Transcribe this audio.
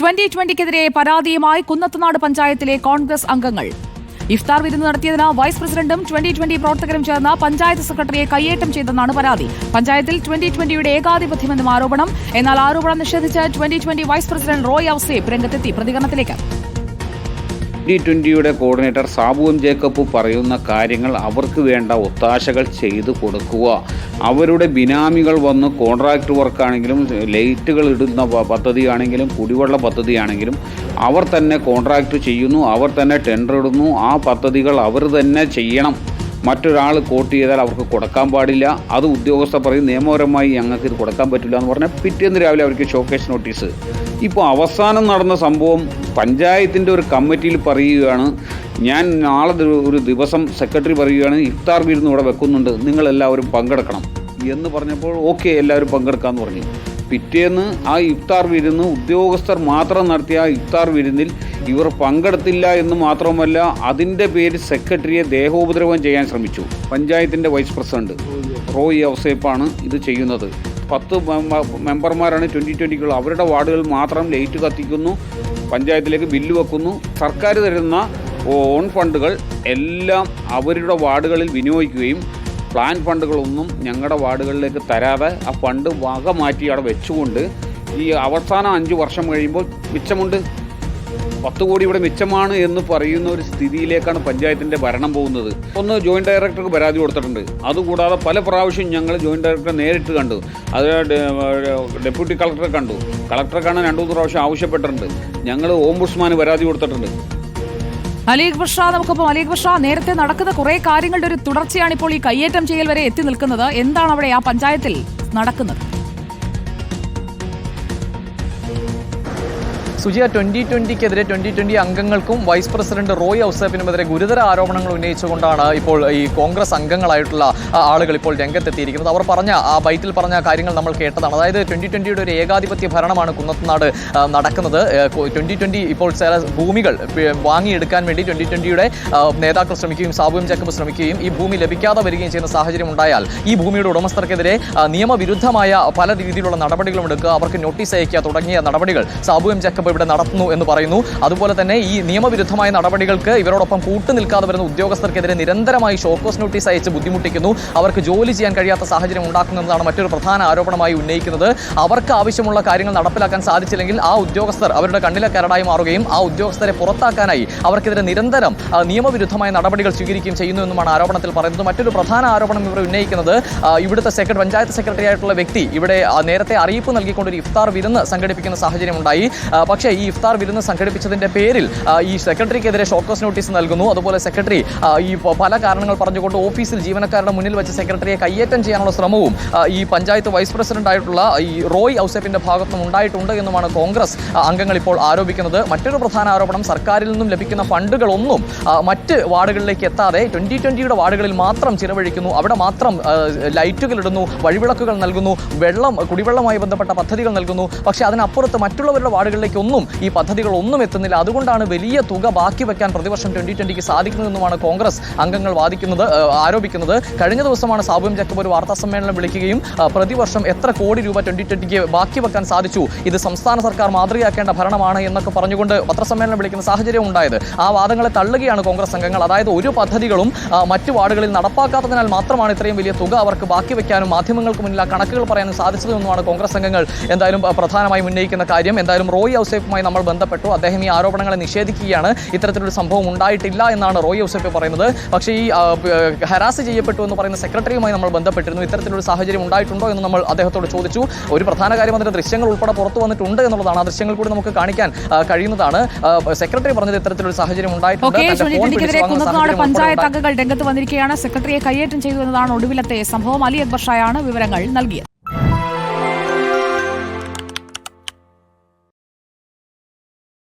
Twenty ട്വന്റിക്കെതിരെ പരാതിയുമായി കുന്നത്തുനാട് പഞ്ചായത്തിലെ കോൺഗ്രസ് അംഗങ്ങൾ. ഇഫ്താർ വിരുന്ന് നടത്തിയതിന് വൈസ് പ്രസിഡന്റും ട്വന്റി ട്വന്റി പ്രവർത്തകരും ചേർന്ന് പഞ്ചായത്ത് സെക്രട്ടറിയെ കയ്യേറ്റം ചെയ്തെന്നാണ് പരാതി. പഞ്ചായത്തിൽ ട്വന്റി ട്വന്റിയുടെ ഏകാധിപത്യമെന്നും ആരോപണം. എന്നാൽ ആരോപണം നിഷേധിച്ച് twenty twenty vice president Roy Ouseph രംഗത്തെത്തി പ്രതികരണത്തിലേക്ക്. ടി ട്വന്റിയുടെ കോർഡിനേറ്റർ സാബുവും ജേക്കബ് പറയുന്ന കാര്യങ്ങൾ അവർക്ക് വേണ്ട ഒത്താശകൾ ചെയ്തു കൊടുക്കുക. അവരുടെ ബിനാമികൾ വന്ന് കോൺട്രാക്ട് വർക്കാണെങ്കിലും ലൈറ്റുകൾ ഇടുന്ന പദ്ധതിയാണെങ്കിലും കുടിവെള്ള പദ്ധതിയാണെങ്കിലും അവർ തന്നെ കോൺട്രാക്ട് ചെയ്യുന്നു അവർ തന്നെ ടെൻഡർ ഇടുന്നു. ആ പദ്ധതികൾ അവർ തന്നെ ചെയ്യണം. മറ്റൊരാൾ കോട്ട് ചെയ്താൽ അവർക്ക് കൊടുക്കാൻ പാടില്ല. അത് ഉദ്യോഗസ്ഥർ പറയും നിയമപരമായി ഞങ്ങൾക്ക് ഇത് കൊടുക്കാൻ പറ്റില്ല എന്ന് പറഞ്ഞാൽ പിറ്റേന്ന് രാവിലെ അവർക്ക് ഷോക്കേസ് നോട്ടീസ് ഇപ്പോൾ അവസാനം നടന്ന സംഭവം പഞ്ചായത്തിന്റെ ഒരു കമ്മിറ്റിയിൽ പറയുകയാണ്. ഞാൻ നാളെ ഒരു ദിവസം സെക്രട്ടറി പറയുകയാണ് ഇഫ്താർ വിരുന്ന് ഇവിടെ വെക്കുന്നുണ്ട്. നിങ്ങളെല്ലാവരും പങ്കെടുക്കണം. എന്ന് പറഞ്ഞപ്പോൾ ഓക്കെ എല്ലാവരും പങ്കെടുക്കാമെന്ന് പറഞ്ഞു. പിറ്റേന്ന് ആ ഇഫ്താർ വിരുന്ന് ഉദ്യോഗസ്ഥർ മാത്രം നടത്തിയ ആ ഇഫ്താർ വിരുന്നിൽ ഇവർ പങ്കെടുത്തില്ല എന്ന് മാത്രമല്ല അതിന്റെ പേര് സെക്രട്ടറിയെ ദേഹോപദ്രവം ചെയ്യാൻ ശ്രമിച്ചു. പഞ്ചായത്തിന്റെ വൈസ് പ്രസിഡന്റ് റോയി ഔസേപ്പാണ് ഇത് ചെയ്യുന്നത്. പത്ത് മെമ്പ- മെമ്പർമാരാണ് ട്വന്റി ട്വന്റിക്കുള്ള അവരുടെ വാർഡുകൾ മാത്രം ലൈറ്റ് കത്തിക്കുന്നു പഞ്ചായത്തിലേക്ക് ബില്ല് വെക്കുന്നു. സർക്കാർ തരുന്ന ഓൺ ഫണ്ടുകൾ എല്ലാം അവരുടെ വാർഡുകളിൽ വിനിയോഗിക്കുകയും പ്ലാൻ ഫണ്ടുകളൊന്നും ഞങ്ങളുടെ വാർഡുകളിലേക്ക് തരാതെ ആ ഫണ്ട് വക മാറ്റി അവിടെ വെച്ചുകൊണ്ട് ഈ അവസാന അഞ്ച് വർഷം കഴിയുമ്പോൾ മിച്ചമുണ്ട്. പത്ത് കോടി ഇവിടെ മിച്ചമാണ് എന്ന് പറയുന്ന ഒരു സ്ഥിതിയിലേക്കാണ് പഞ്ചായത്തിന്റെ ഭരണം പോകുന്നത്. ഒന്ന് ജോയിന്റ് ഡയറക്ടർക്ക് പരാതി കൊടുത്തിട്ടുണ്ട്. അതുകൂടാതെ പല പ്രാവശ്യം ഞങ്ങൾ ജോയിന്റ് ഡയറക്ടറെ നേരിട്ട് കണ്ടു. അത് ഡെപ്യൂട്ടി കളക്ടറെ കണ്ടു. കളക്ടറെ കാണാൻ രണ്ടു മൂന്ന് പ്രാവശ്യം ആവശ്യപ്പെട്ടിട്ടുണ്ട്. ഞങ്ങൾ ഓംബുഡ്സ്മാന് പരാതി കൊടുത്തിട്ടുണ്ട്. അലീഖ് ബഷ നമുക്കൊപ്പം. അലീഖ് ബഷ നേരത്തെ നടക്കുന്ന കുറെ കാര്യങ്ങളുടെ ഒരു തുടർച്ചയാണ് ഇപ്പോൾ ഈ കയ്യേറ്റം ചെയ്യൽ വരെ എത്തി നിൽക്കുന്നത്. എന്താണ് അവിടെ ആ പഞ്ചായത്തിൽ നടക്കുന്നത്? സുജിയ ട്വന്റി ട്വന്റിക്കെതിരെ ട്വന്റി ട്വന്റി അംഗങ്ങൾക്കും വൈസ് പ്രസിഡന്റ് റോയ് ഔസേപ്പിനുമെതിരെ ഗുരുതര ആരോപണങ്ങൾ ഉന്നയിച്ചുകൊണ്ടാണ് ഇപ്പോൾ ഈ കോൺഗ്രസ് അംഗങ്ങളായിട്ടുള്ള ആളുകൾ ഇപ്പോൾ രംഗത്തെത്തിയിരിക്കുന്നത്. അവർ പറഞ്ഞ ആ ബൈറ്റിൽ പറഞ്ഞ കാര്യങ്ങൾ നമ്മൾ കേട്ടതാണ്. അതായത് ട്വന്റി ട്വന്റിയുടെ ഒരു ഏകാധിപത്യ ഭരണമാണ് കുന്നത്തുനാട് നടക്കുന്നത്. ട്വന്റി ട്വന്റി ഇപ്പോൾ ചില ഭൂമികൾ വാങ്ങിയെടുക്കാൻ വേണ്ടി ട്വന്റി ട്വന്റിയുടെ നേതാക്കൾ ശ്രമിക്കുകയും സാബുവും ജേക്കബ് ശ്രമിക്കുകയും ഈ ഭൂമി ലഭിക്കാതെ വരികയും ചെയ്യുന്ന സാഹചര്യം ഉണ്ടായാൽ ഈ ഭൂമിയുടെ ഉടമസ്ഥർക്കെതിരെ നിയമവിരുദ്ധമായ പല രീതിയിലുള്ള നടപടികളും എടുക്കുക അവർക്ക് നോട്ടീസ് അയക്കുക തുടങ്ങിയ നടപടികൾ സാബു എം ജേക്കബ് ഇവിടെ നടത്തുന്നു എന്ന് പറയുന്നു. അതുപോലെ തന്നെ ഈ നിയമവിരുദ്ധമായ നടപടികൾക്ക് ഇവരോടൊപ്പം കൂട്ടുനിൽക്കാതെ വരുന്ന ഉദ്യോഗസ്ഥർക്കെതിരെ നിരന്തരമായി ഷോക്കോസ് നോട്ടീസ് അയച്ച് ബുദ്ധിമുട്ടിക്കുന്നു. അവർക്ക് ജോലി ചെയ്യാൻ കഴിയാത്ത സാഹചര്യം ഉണ്ടാക്കുന്നതാണ് മറ്റൊരു പ്രധാന ആരോപണമായി ഉന്നയിക്കുന്നത്. അവർക്ക് ആവശ്യമുള്ള കാര്യങ്ങൾ നടപ്പിലാക്കാൻ സാധിച്ചില്ലെങ്കിൽ ആ ഉദ്യോഗസ്ഥർ അവരുടെ കണ്ണിലെ കരടായി മാറുകയും ആ ഉദ്യോഗസ്ഥരെ പുറത്താക്കാനായി അവർക്കെതിരെ നിരന്തരം നിയമവിരുദ്ധമായ നടപടികൾ സ്വീകരിക്കുകയും ചെയ്യുന്നു എന്നുമാണ് ആരോപണത്തിൽ പറയുന്നത്. മറ്റൊരു പ്രധാന ആരോപണം ഇവർ ഉന്നയിക്കുന്നത് ഇവിടുത്തെ സെക്രട്ടറി പഞ്ചായത്ത് സെക്രട്ടറി ആയിട്ടുള്ള വ്യക്തി ഇവിടെ നേരത്തെ അറിയിപ്പ് നൽകിക്കൊണ്ട് ഒരു ഇഫ്താർ വിരുന്ന് സംഘടിപ്പിക്കുന്ന സാഹചര്യം ഉണ്ടായി. പക്ഷേ ഈ ഇഫ്താർ വിരുന്ന് സംഘടിപ്പിച്ചതിന്റെ പേരിൽ ഈ സെക്രട്ടറിക്കെതിരെ ഷോക്കോസ് നോട്ടീസ് നൽകുന്നു. അതുപോലെ സെക്രട്ടറി ഈ പല കാരണങ്ങൾ പറഞ്ഞുകൊണ്ട് ഓഫീസിൽ ജീവനക്കാരുടെ മുന്നിൽ വെച്ച് സെക്രട്ടറിയെ കയ്യേറ്റം ചെയ്യാനുള്ള ശ്രമവും ഈ പഞ്ചായത്ത് വൈസ് പ്രസിഡന്റ് ആയിട്ടുള്ള ഈ റോയ് ഔസേപ്പിന്റെ ഭാഗത്തുനിന്നും ഉണ്ടായിട്ടുണ്ട് എന്നുമാണ് കോൺഗ്രസ് അംഗങ്ങൾ ഇപ്പോൾ ആരോപിക്കുന്നത്. മറ്റൊരു പ്രധാന ആരോപണം സർക്കാരിൽ നിന്നും ലഭിക്കുന്ന ഫണ്ടുകളൊന്നും മറ്റ് വാർഡുകളിലേക്ക് എത്താതെ ട്വന്റി ട്വന്റിയുടെ വാർഡുകളിൽ മാത്രം ചിലവഴിക്കുന്നു. അവിടെ മാത്രം ലൈറ്റുകൾ ഇടുന്നു വഴിവിളക്കുകൾ നൽകുന്നു വെള്ളം കുടിവെള്ളമായി ബന്ധപ്പെട്ട പദ്ധതികൾ നൽകുന്നു. പക്ഷേ അതിനപ്പുറത്ത് മറ്റുള്ളവരുടെ വാർഡുകളിലേക്കൊന്നും ഈ പദ്ധതികൾ ഒന്നും എത്തുന്നില്ല. അതുകൊണ്ടാണ് വലിയ തുക ബാക്കി വെക്കാൻ പ്രതിവർഷം ട്വന്റി ട്വന്റിക്ക് സാധിക്കുന്നതെന്നുമാണ് കോൺഗ്രസ് അംഗങ്ങൾ വാദിക്കുന്നത് ആരോപിക്കുന്നത്. കഴിഞ്ഞ ദിവസമാണ് സാബും ജക്കബ് ഒരു വാർത്താ സമ്മേളനം വിളിക്കുകയും പ്രതിവർഷം എത്ര കോടി രൂപ ട്വന്റി ട്വന്റിക്ക് ബാക്കി വെക്കാൻ സാധിച്ചു? ഇത് സംസ്ഥാന സർക്കാർ മാതൃകയാക്കേണ്ട ഭരണമാണ് എന്നൊക്കെ പറഞ്ഞുകൊണ്ട് പത്രസമ്മേളനം വിളിക്കുന്ന സാഹചര്യം ഉണ്ടായത്. ആ വാദങ്ങളെ തള്ളുകയാണ് കോൺഗ്രസ് അംഗങ്ങൾ. അതായത് ഒരു പദ്ധതികളും മറ്റു വാർഡുകളിൽ നടപ്പാക്കാത്തതിനാൽ മാത്രമാണ് ഇത്രയും വലിയ തുക അവർക്ക് ബാക്കി വെക്കാനും മാധ്യമങ്ങൾക്ക് മുന്നിൽ ആ കണക്കുകൾ പറയാനും സാധിച്ചതെന്നുമാണ് കോൺഗ്രസ് അംഗങ്ങൾ എന്തായാലും പ്രധാനമായും ഉന്നയിക്കുന്ന കാര്യം. എന്തായാലും റോയ് ഔസേഫുമായി നമ്മൾ ബന്ധപ്പെട്ടു. അദ്ദേഹം ഈ ആരോപണങ്ങളെ നിഷേധിക്കുകയാണ്. ഇത്തരത്തിലൊരു സംഭവം ഉണ്ടായിട്ടില്ല എന്നാണ് റോയ് യൂസഫ് പറയുന്നത്. പക്ഷേ ഈ ഹരാസ് ചെയ്യപ്പെട്ടു എന്ന് പറയുന്ന സെക്രട്ടറിയുമായി നമ്മൾ ബന്ധപ്പെട്ടിരുന്നു. ഇത്തരത്തിലൊരു സാഹചര്യം ഉണ്ടായിട്ടുണ്ടോ എന്ന് നമ്മൾ അദ്ദേഹത്തോട് ചോദിച്ചു. ഒരു പ്രധാന കാര്യം അതിന്റെ ദൃശ്യങ്ങൾ ഉൾപ്പെടെ പുറത്തു വന്നിട്ടുണ്ട് എന്നുള്ളതാണ്. ആ ദൃശ്യങ്ങൾ കൂടി നമുക്ക് കാണിക്കാൻ കഴിയുന്നതാണ്. സെക്രട്ടറി പറഞ്ഞത് ഇത്തരത്തിലൊരു സാഹചര്യം ഉണ്ടായിട്ടുണ്ട്. പഞ്ചായത്ത് അംഗങ്ങൾ രംഗത്ത് വന്നിരിക്കുകയാണ്. സെക്രട്ടറിയെ കയ്യേറ്റം ചെയ്തു എന്നതാണ് ഒടുവിലത്തെ സംഭവം. അലി അക്ബർ ഷായാണ് വിവരങ്ങൾ നൽകിയത്.